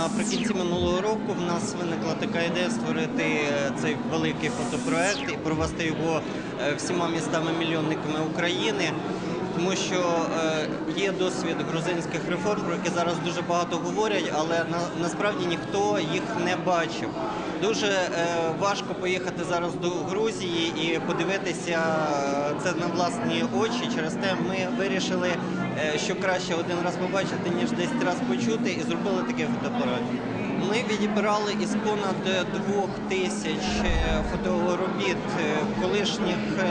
Наприкінці минулого року в нас виникла така ідея створити е, цей великий фотопроект і провести його е, всіма містами-мільйонниками України. Тому що е, є досвід грузинських реформ, про які зараз дуже багато говорять, але на, насправді ніхто їх не бачив. Дуже е, важко поїхати зараз до Грузії і подивитися е, це на власні очі. Через те ми вирішили, що краще один раз побачити, ніж 10 разів почути, і зробили такий фотоапарат. Ми відібрали із понад двох тисяч е, фоторобіт, е, колишніх е,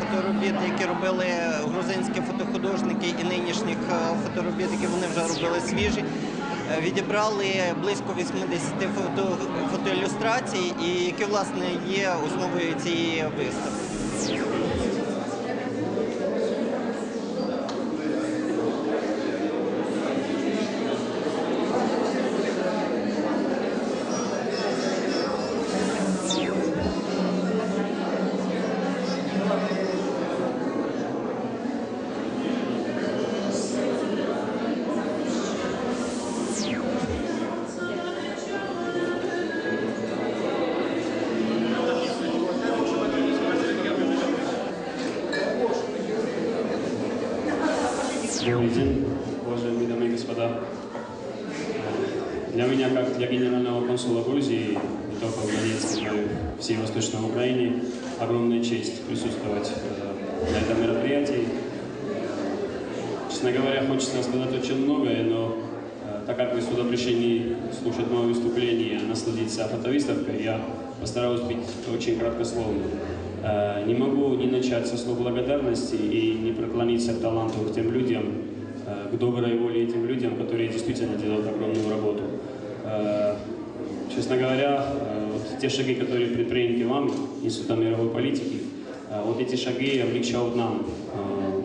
фоторобіт, які робили грузинські фотохудожники, і нинішніх фоторобіт, які вони вже робили свіжі. Відібрали близько 80 фото, фотоілюстрацій, і які власне є основою цієї виставки. Добрый день, уважаемые дамы и господа. Для меня, как для генерального консула Грузии, не только в Донецке, и всей Восточной Украине, огромная честь присутствовать э, на этом мероприятии. Честно говоря, хочется сказать очень многое, но э, так как вы сюда пришли слушать мое выступление, насладиться фотовыставкой, я постараюсь быть очень краткословным. Э, Не могу не начать со слов благодарности и не преклониться к таланту к тем людям, э, к доброй воле этим людям, которые действительно делают огромную работу. Э, Честно говоря, те шаги, которые предприняты вам, Института мировой политики, вот эти шаги облегчают нам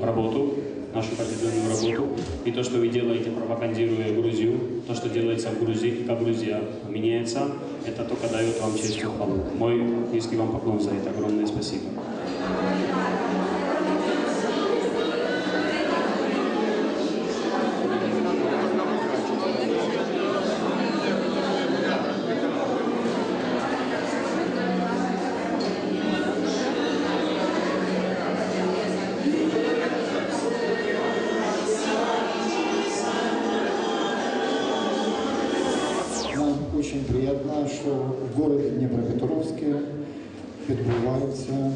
работу, нашу определенную работу. И то, что вы делаете, пропагандируя Грузию, то, что делается в Грузии, как Грузия меняется, это только дает вам честь и хвалу. Мой низкий вам поклон за это. Огромное спасибо. Очень приятно, що в городе Днепропетровске відбувається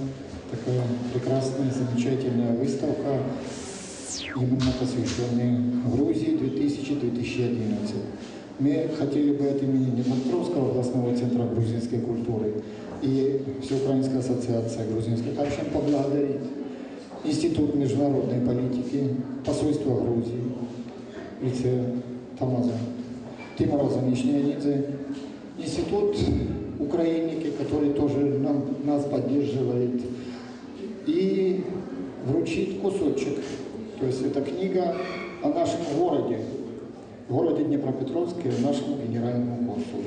така прекрасная, замечательная выставка, именно посвященная Грузии 2000-2011. Мы хотели бы от имени Днепропетровского областного центра грузинской культуры и Всеукраинской ассоциации грузинских общин поблагодарить Институт международной политики, посольство Грузии, лице Тамаза Тимура Замишнянидзе, Институт Украинники, который тоже нам, нас поддерживает, и вручить кусочек. То есть это книга о нашем городе, городе Днепропетровске, нашему генеральному консулу.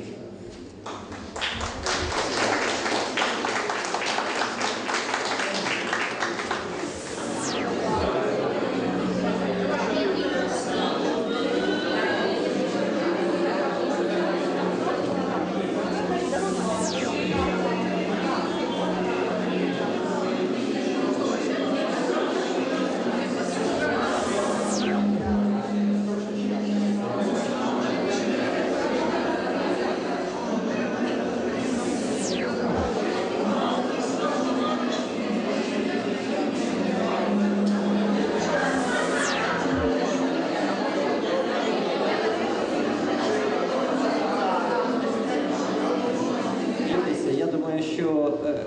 Що е,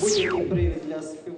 будь-який привід для спів